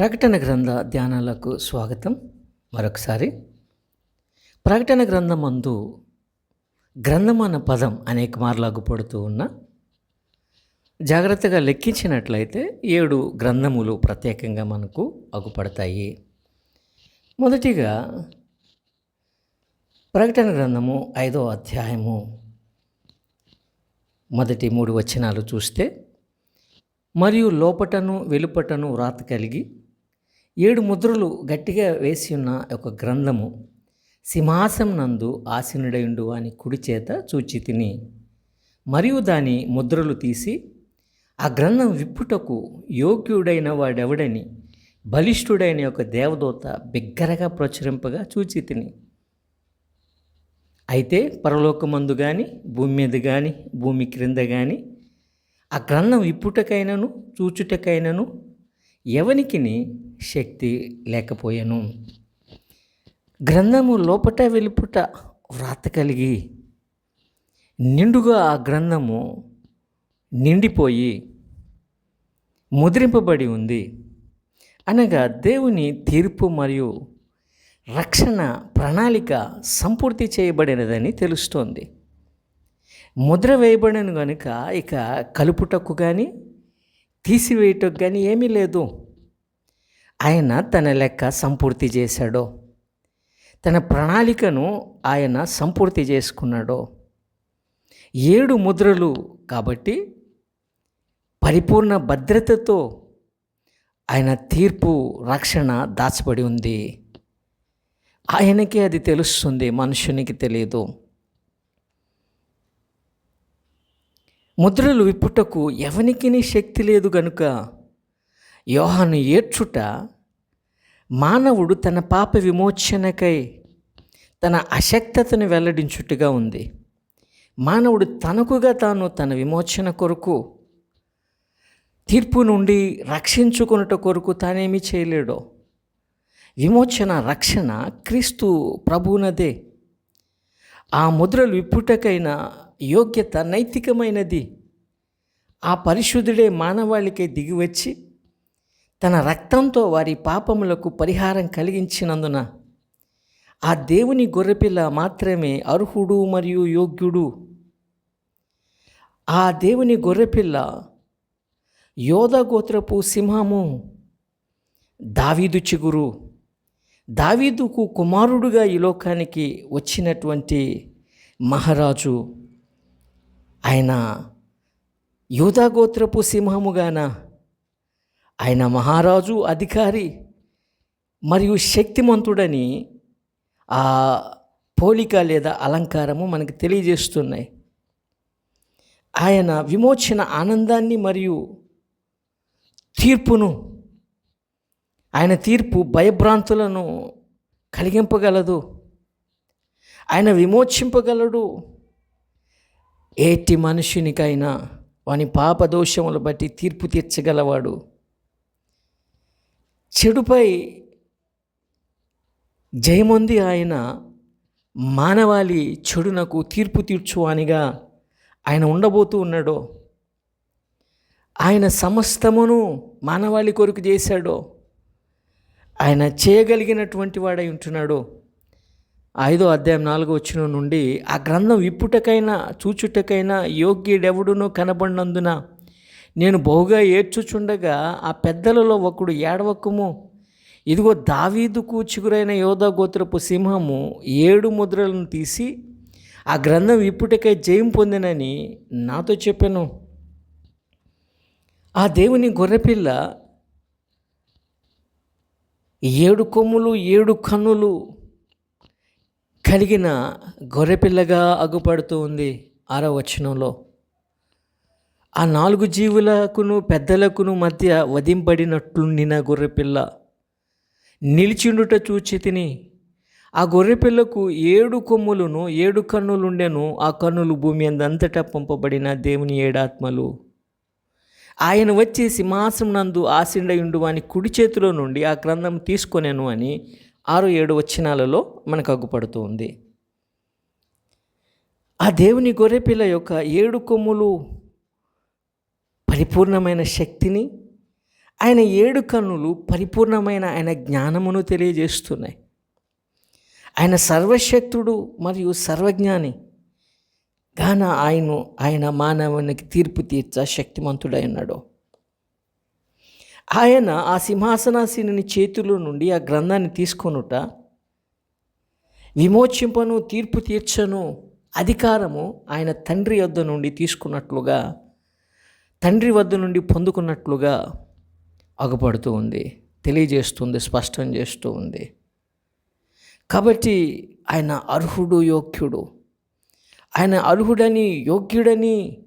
ప్రకటన గ్రంథ ధ్యానాలకు స్వాగతం. మరొకసారి ప్రకటన గ్రంథం అందు గ్రంథం అన్న పదం అనేక మార్లు పడుతూ ఉన్న జాగ్రత్తగా లెక్కించినట్లయితే ఏడు గ్రంథములు ప్రత్యేకంగా మనకు అగుపడతాయి. మొదటిగా ప్రకటన గ్రంథము ఐదో అధ్యాయము మొదటి మూడు వచనాలు చూస్తే మరియు లోపటను వెలుపటను వ్రాత కలిగి ఏడు ముద్రలు గట్టిగా వేసి ఉన్న ఒక గ్రంథము సింహాసం నందు ఆసీనుడయుండు అని కుడి చేత చూచి తిని మరియు దాని ముద్రలు తీసి ఆ గ్రంథం విప్పుటకు యోగ్యుడైన వాడెవడని బలిష్ఠుడైన ఒక దేవదూత బిగ్గరగా ప్రచురింపగా చూచి తిని. అయితే పరలోకమందు కానీ భూమి మీద కానీ భూమి క్రింద కానీ ఆ గ్రంథం ఇప్పుటకైనను చూచుటకైనను ఎవనికిని శక్తి లేకపోయాను? గ్రంథము లోపట వెలుపుట వ్రాత కలిగి నిండుగా ఆ గ్రంథము నిండిపోయి ముద్రింపబడి ఉంది. అనగా దేవుని తీర్పు మరియు రక్షణ ప్రణాళిక సంపూర్తి చేయబడినదని తెలుస్తోంది. ముద్ర వేయబడిన కనుక ఇక కలుపుటకు కానీ తీసివేయటం కానీ ఏమీ లేదు. ఆయన తన లెక్క సంపూర్తి చేశాడో తన ప్రణాళికను ఆయన సంపూర్తి చేసుకున్నాడో ఏడు ముద్రలు కాబట్టి పరిపూర్ణ భద్రతతో ఆయన తీర్పు రక్షణ దాచబడి ఉంది. ఆయనకి అది తెలుస్తుంది మనుషునికి తెలియదు. ముద్రలు విప్పుటకు ఎవనికిని శక్తి లేదు గనుక. యోహాను ఏడ్చుట మానవుడు తన పాప విమోచనకై తన అశక్తతను వెల్లడించుట్టుగా ఉంది. మానవుడు తనకుగా తాను తన విమోచన కొరకు తీర్పు నుండి రక్షించుకున్నట కొరకు తానేమీ చేయలేడో. విమోచన రక్షణ క్రీస్తు ప్రభువునదే. ఆ ముద్రలు విప్పుటకైనా యోగ్యత నైతికమైనది. ఆ పరిశుద్ధుడే మానవాళికై దిగివచ్చి తన రక్తంతో వారి పాపములకు పరిహారం కలిగించినందున ఆ దేవుని గొర్రెపిల్ల మాత్రమే అర్హుడు మరియు యోగ్యుడు. ఆ దేవుని గొర్రెపిల్ల యోధగోత్రపు సింహము దావీదు చిగురు. దావీదుకు కుమారుడుగా ఈ లోకానికి వచ్చినటువంటి మహారాజు. ఆయన యూదాగోత్రపు సింహముగాన ఆయన మహారాజు అధికారి మరియు శక్తిమంతుడని ఆ పోలిక లేదా అలంకారము మనకు తెలియజేస్తున్నాయి. ఆయన విమోచన ఆనందాన్ని మరియు తీర్పును ఆయన తీర్పు భయభ్రాంతులను కలిగింపగలదు. ఆయన విమోచింపగలడు. ఏటి మనుషునికైనా వాని పాపదోషములు బట్టి తీర్పు తీర్చగలవాడు. చెడుపై జయముంది ఆయన మానవాళి చెడునకు తీర్పు తీర్చువానిగా ఆయన ఉండబోతూ ఉన్నాడో ఆయన సమస్తమును మానవాళి కొరకు చేశాడో ఆయన చేయగలిగినటువంటి వాడై ఉంటున్నాడు ఐదో అధ్యాయం నాలుగో వచ్చిన నుండి ఆ గ్రంథం విప్పుటకైనా చూచుటకైనా యోగ్యుడెవడును కనబడినందున నేను బహుగా ఏడ్చుచుండగా ఆ పెద్దలలో ఒకడు ఏడవకము. ఇదిగో దావీదుకు చిగురైన యోధ గోత్రపు సింహము ఏడు ముద్రలను తీసి ఆ గ్రంథం విప్పుటకై జయం పొందినని నాతో చెప్పాను. ఆ దేవుని గొర్రెపిల్ల ఏడు కొమ్ములు ఏడు కన్నులు కలిగిన గొర్రెపిల్లగా అగుపడుతూ ఉంది ఆరో వచనంలో. ఆ నాలుగు జీవులకును పెద్దలకును మధ్య వధింపడినట్లుండిన గొర్రెపిల్ల. నిలిచిండుట చూచి తిని ఆ గొర్రెపిల్లకు ఏడు కొమ్ములను ఏడు కన్నులుండెను ఆ కన్నులు భూమి అందంతటా పంపబడిన దేవుని ఏడాత్మలు. ఆయన వచ్చి సింహాసం నందు ఆసిండయుండు అని కుడి చేతిలో నుండి ఆ గ్రంథం తీసుకొనేను అని ఆరు ఏడు వచ్చినాలలో మనకు అగ్గుపడుతూ ఉంది. ఆ దేవుని గొర్రెపిల్ల యొక్క ఏడు కొమ్ములు పరిపూర్ణమైన శక్తిని ఆయన ఏడు కన్నులు పరిపూర్ణమైన ఆయన జ్ఞానమును తెలియజేస్తున్నాయి. ఆయన సర్వశక్తుడు మరియు సర్వజ్ఞాని. గాన ఆయన ఆయన మానవునికి తీర్పు తీర్చ శక్తిమంతుడై ఉన్నాడు. ఆయన ఆ సింహాసనాసీనుని చేతిలో నుండి ఆ గ్రంథాన్ని తీసుకొనుట విమోచింపను తీర్పు తీర్చను అధికారము ఆయన తండ్రి వద్ద నుండి తీసుకున్నట్లుగా తండ్రి వద్ద నుండి పొందుకున్నట్లుగా అగుపడుతూ ఉంది తెలియజేస్తుంది స్పష్టం చేస్తూ ఉంది. కాబట్టి ఆయన అర్హుడు యోగ్యుడు. ఆయన అర్హుడని యోగ్యుడని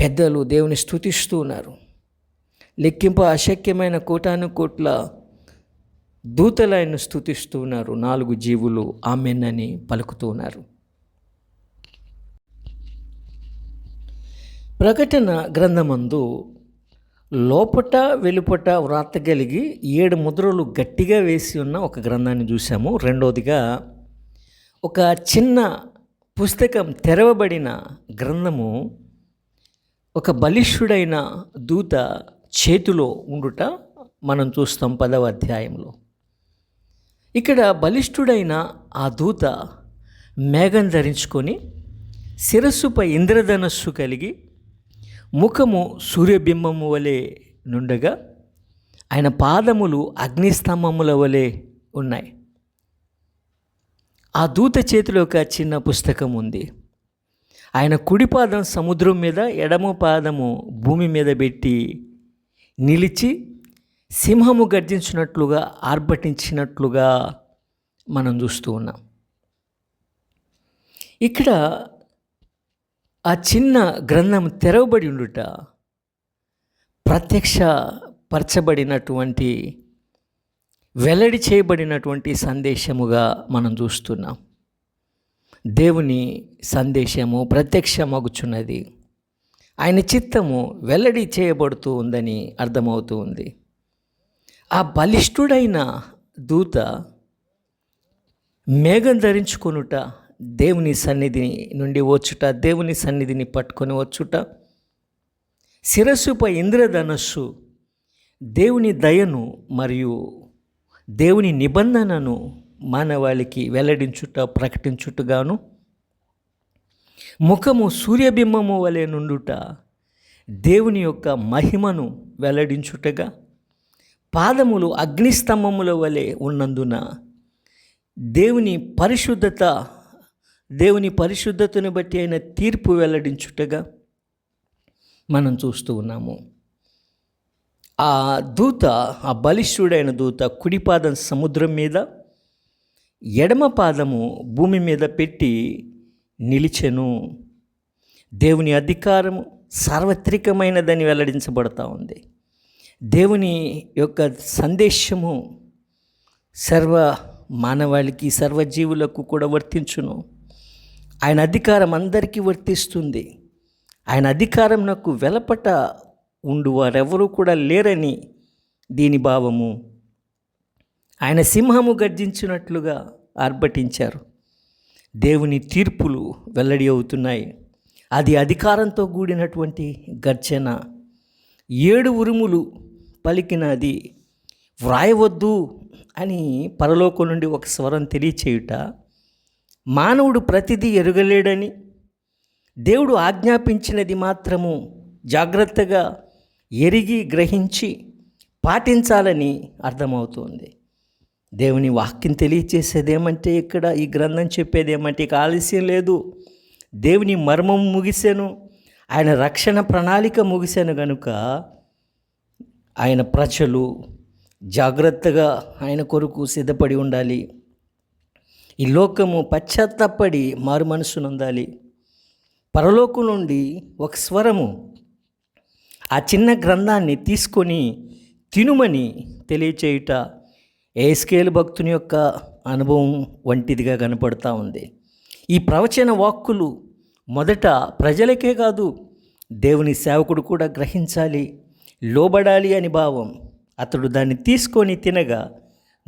పెద్దలు దేవుని స్థుతిస్తూ ఉన్నారు. లెక్కింప అశక్యమైన కోటాను కోట్ల దూతలు ఆయన స్థుతిస్తూ ఉన్నారు. నాలుగు జీవులు ఆమెనని పలుకుతూ ఉన్నారు. ప్రకటన గ్రంథమందు లోపట వెలుపట వ్రాత కలిగి ఏడు ముద్రలు గట్టిగా వేసి ఉన్న ఒక గ్రంథాన్ని చూసాము రెండవదిగా ఒక చిన్న పుస్తకం తెరవబడిన గ్రంథము ఒక బలిష్ఠుడైన దూత చేతిలో ఉండుట మనం చూస్తాం పదవ అధ్యాయంలో. ఇక్కడ బలిష్ఠుడైన ఆ దూత మేఘం ధరించుకొని శిరస్సుపై ఇంద్రధనస్సు కలిగి ముఖము సూర్యబింబము వలె నుండగా ఆయన పాదములు అగ్నిస్తంభముల వలె ఉన్నాయి. ఆ దూత చేతిలో ఒక చిన్న పుస్తకం ఉంది. ఆయన కుడి పాదం సముద్రం మీద ఎడమ పాదము భూమి మీద పెట్టి నిలిచి సింహము గర్జించినట్లుగా ఆర్భటించినట్లుగా మనం చూస్తూ ఉన్నాం. ఇక్కడ ఆ చిన్న గ్రంథం తెరవబడి ఉండుట ప్రత్యక్ష పరచబడినటువంటి వెల్లడి చేయబడినటువంటి సందేశముగా మనం చూస్తున్నాం. దేవుని సందేశము ప్రత్యక్షమగుచున్నది. ఆయన చిత్తము వెల్లడి చేయబడుతూ ఉందని అర్థమవుతూ ఉంది. ఆ బలిష్ఠుడైన దూత మేఘం ధరించుకొనుట దేవుని సన్నిధి నుండి వచ్చుట దేవుని సన్నిధిని పట్టుకొని వచ్చుట శిరస్సుపై ఇంద్రధనస్సు దేవుని దయను మరియు దేవుని నిబంధనను మానవాళికి వెల్లడించుట ప్రకటించుటగాను ముఖము సూర్యబింబము వలె నుండుట దేవుని యొక్క మహిమను వెల్లడించుటగా పాదములు అగ్నిస్తంభముల వలె ఉన్నందున దేవుని పరిశుద్ధత దేవుని పరిశుద్ధతను బట్టి అయిన తీర్పు వెల్లడించుటగా మనం చూస్తూ ఉన్నాము. ఆ దూత ఆ బలిష్ఠుడైన దూత కుడిపాదం సముద్రం మీద ఎడమ పాదము భూమి మీద పెట్టి నిలిచెను. దేవుని అధికారము సార్వత్రికమైనదని వెల్లడించబడతా ఉంది. దేవుని యొక్క సందేశము సర్వ మానవాళికి సర్వజీవులకు కూడా వర్తించును. ఆయన అధికారం అందరికీ వర్తిస్తుంది. ఆయన అధికారం నాకు వెలపట ఉండు వారెవరూ కూడా లేరని దీని భావము. ఆయన సింహము గర్జించినట్లుగా ఆర్భటించారు. దేవుని తీర్పులు వెల్లడి అవుతున్నాయి. అది అధికారంతో కూడినటువంటి గర్జన. ఏడు ఉరుములు పలికినది వ్రాయవద్దు అని పరలోకం నుండి ఒక స్వరం తెలియచేయుట మానవుడు ప్రతిదీ ఎరుగలేడని దేవుడు ఆజ్ఞాపించినది మాత్రము జాగ్రత్తగా ఎరిగి గ్రహించి పాటించాలని అర్థమవుతోంది. దేవుని వాక్యం తెలియచేసేది ఏమంటే ఇక్కడ ఈ గ్రంథం చెప్పేది ఏమంటే ఇక ఆలస్యం లేదు. దేవుని మర్మం ముగిసాను ఆయన రక్షణ ప్రణాళిక ముగిసాను కనుక ఆయన ప్రజలు జాగ్రత్తగా ఆయన కొరకు సిద్ధపడి ఉండాలి. ఈ లోకము పశ్చాత్తపడి మారు మనసు నొందాలి పరలోకం నుండి ఒక స్వరము ఆ చిన్న గ్రంథాన్ని తీసుకొని తినుమని తెలియచేయుట ఏస్కేల్ భక్తుని యొక్క అనుభవం వంటిదిగా కనపడుతూ ఉంది. ఈ ప్రవచన వాక్కులు మొదట ప్రజలకే కాదు దేవుని సేవకుడు కూడా గ్రహించాలి లోబడాలి అని భావం. అతడు దాన్ని తీసుకొని తినగా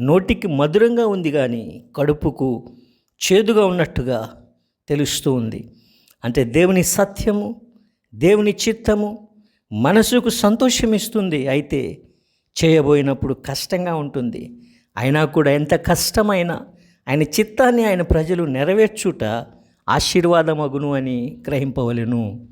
నోటికి మధురంగా ఉంది కానీ కడుపుకు చేదుగా ఉన్నట్టుగా తెలుస్తూ ఉంది. అంటే దేవుని సత్యము దేవుని చిత్తము మనసుకు సంతోషం ఇస్తుంది. అయితే చేయబోయినప్పుడు కష్టంగా ఉంటుంది. అయినా కూడా ఎంత కష్టమైనా ఆయన చిత్తాన్ని ఆయన ప్రజలు నెరవేర్చుట ఆశీర్వాదమగును అని గ్రహింపవలెను.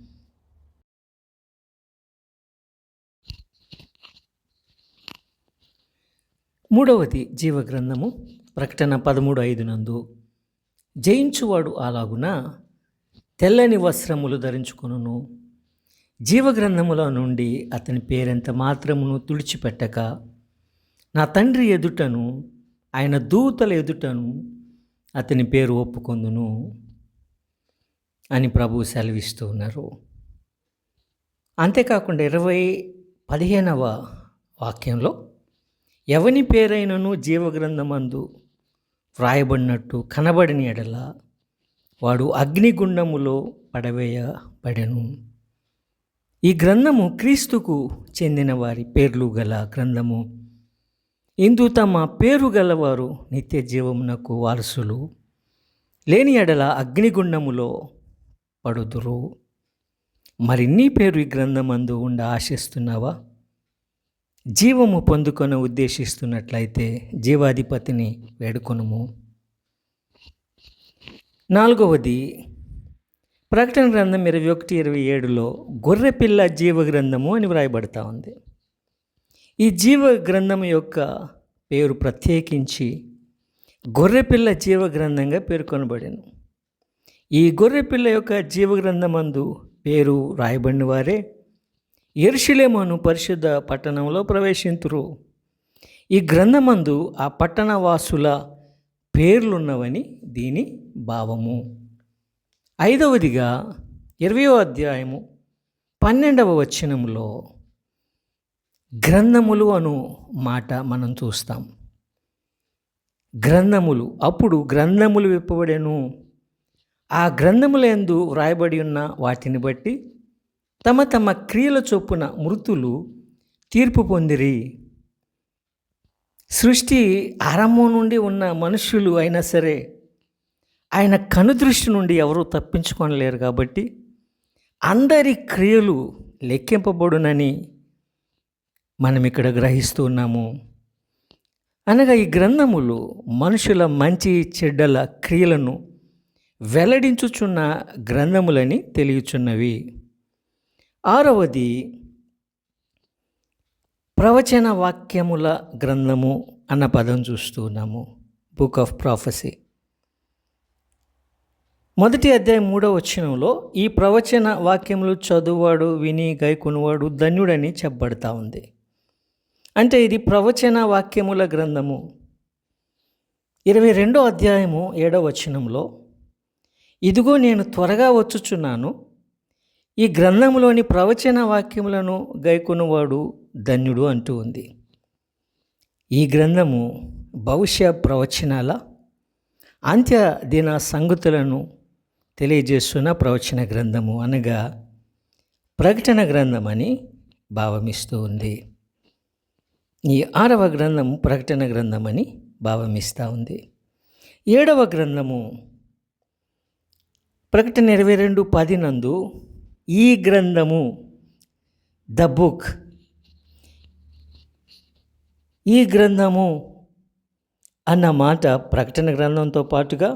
మూడవది జీవగ్రంథము ప్రకటన పదమూడు ఐదు నందు జయించువాడు అలాగున తెల్లని వస్త్రములు ధరించుకొనును. జీవగ్రంథముల నుండి అతని పేరెంత మాత్రమును తుడిచిపెట్టక నా తండ్రి ఎదుటను ఆయన దూతల ఎదుటను అతని పేరు ఒప్పుకొందును అని ప్రభు సెలవిస్తూ ఉన్నారు. అంతేకాకుండా ఇరవై పదిహేనవ వాక్యంలో ఎవని పేరైనను జీవగ్రంథమందు వ్రాయబడినట్టు కనబడిన ఎడల వాడు అగ్నిగుండములో పడవేయబడెను. ఈ గ్రంథము క్రీస్తుకు చెందిన వారి పేర్లు గల గ్రంథము. ఇందు తమ పేరు గలవారు నిత్య జీవమునకు వారసులు. లేని ఎడల అగ్నిగుండములో పడుదురు. మరి నీ పేరు ఈ గ్రంథమందు ఉండ ఆశిస్తున్నావా? జీవము పొందుకొని ఉద్దేశిస్తున్నట్లయితే జీవాధిపతిని వేడుకొనుము. నాలుగవది ప్రకటన గ్రంథం ఇరవై ఒకటి ఇరవై ఏడులో గొర్రెపిల్ల జీవ గ్రంథము అని వ్రాయబడతా ఉంది. ఈ జీవ గ్రంథం యొక్క పేరు ప్రత్యేకించి గొర్రెపిల్ల జీవ గ్రంథంగా పేర్కొనబడింది ఈ గొర్రెపిల్ల యొక్క జీవ గ్రంథమందు పేరు రాయబడిన వారే ఎరుషులేమను పరిశుద్ధ పట్టణంలో ప్రవేశింతురు. ఈ గ్రంథమందు ఆ పట్టణ వాసుల పేర్లున్నవని దీని భావము. ఐదవదిగా ఇరవయో అధ్యాయము పన్నెండవ వచనంలో గ్రంథములు అను మాట మనం చూస్తాం. గ్రంథములు అప్పుడు గ్రంథములు విప్పబడెను. ఆ గ్రంథములందు వ్రాయబడి ఉన్న వాటిని బట్టి తమ తమ క్రియల చొప్పున మృతులు తీర్పు పొందిరి. సృష్టి ఆరంభం నుండి ఉన్న మనుషులు అయినా సరే ఆయన కనుదృష్టి నుండి ఎవరూ తప్పించుకోనలేరు కాబట్టి అందరి క్రియలు లెక్కింపబడునని మనం ఇక్కడ గ్రహిస్తూ ఉన్నాము అనగా ఈ గ్రంథములు మనుషుల మంచి చెడ్డల క్రియలను వెల్లడించుచున్న గ్రంథములని తెలియచున్నవి. ఆరవది ప్రవచన వాక్యముల గ్రంథము అన్న పదం చూస్తూ ఉన్నాము బుక్ ఆఫ్ ప్రాఫెసీ మొదటి అధ్యాయం మూడవ వచనంలో ఈ ప్రవచన వాక్యములు చదువువాడు విని గైకొనువాడు ధన్యుడని చెప్పబడతా ఉంది. అంటే ఇది ప్రవచన వాక్యముల గ్రంథము. ఇరవై రెండో అధ్యాయము ఏడవ వచనంలో ఇదిగో నేను త్వరగా వచ్చుచున్నాను ఈ గ్రంథంలోని ప్రవచన వాక్యములను గైకొనువాడు ధన్యుడు అంటూ ఉంది. ఈ గ్రంథము భవిష్య ప్రవచనాల అంత్య దిన సంగతులను తెలియజేస్తున్న ప్రవచన గ్రంథము అనగా ప్రకటన గ్రంథం అని భావమిస్తూ ఉంది. ఈ ఆరవ గ్రంథము ప్రకటన గ్రంథమని భావమిస్తూ ఉంది. ఏడవ గ్రంథము ప్రకటన ఇరవై రెండు పది నందు ఈ గ్రంథము ద బుక్. ఈ గ్రంథము అన్న మాట ప్రకటన గ్రంథంతో పాటుగా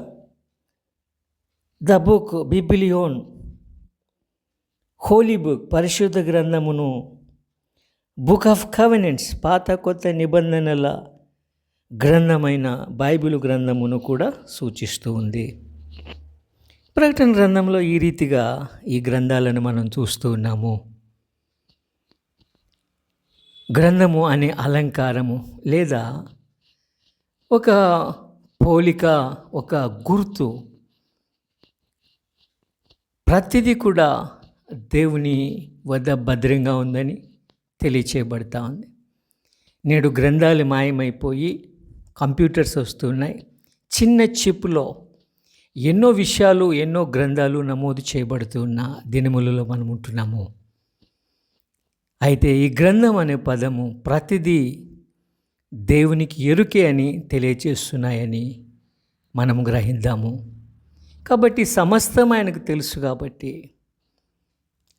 ద బుక్ బిబిలియోన్ హోలీ బుక్ పరిశుద్ధ గ్రంథమును బుక్ ఆఫ్ కవెనెంట్స్ పాత కొత్త నిబంధనల గ్రంథమైన బైబిల్ గ్రంథమును కూడా సూచిస్తూ ఉంది. ప్రకటన గ్రంథంలో ఈ రీతిగా ఈ గ్రంథాలను మనం చూస్తూ ఉన్నాము. గ్రంథము అనే అలంకారము లేదా ఒక పోలిక ఒక గుర్తు ప్రతిదీ కూడా దేవుని వద్ద భద్రంగా ఉందని తెలియచేయబడతా ఉంది. నేడు గ్రంథాలు మాయమైపోయి కంప్యూటర్స్ వస్తున్నాయి. చిన్న చిప్లో ఎన్నో విషయాలు ఎన్నో గ్రంథాలు నమోదు చేయబడుతున్న దినములలో మనం ఉంటున్నాము. అయితే ఈ గ్రంథం అనే పదము ప్రతిదీ దేవునికి ఎరుకే అని తెలియచేస్తున్నాయని మనం గ్రహిద్దాము కాబట్టి సమస్తం ఆయనకు తెలుసు కాబట్టి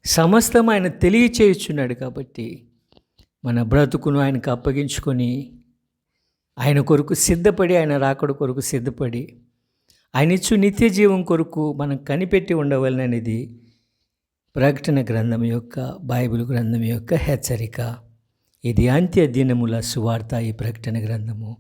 సమస్తం ఆయన తెలియచేయుచున్నాడు కాబట్టి మన బ్రతుకును ఆయనకు అప్పగించుకొని ఆయన కొరకు సిద్ధపడి ఆయన రాకడ కొరకు సిద్ధపడి ఆయన ఇచ్చు నిత్య జీవం కొరకు మనం కనిపెట్టి ఉండవలననేది ప్రకటన గ్రంథం యొక్క బైబిల్ గ్రంథం యొక్క హెచ్చరిక. ఇది అంత్య దినముల సువార్త ఈ ప్రకటన గ్రంథము.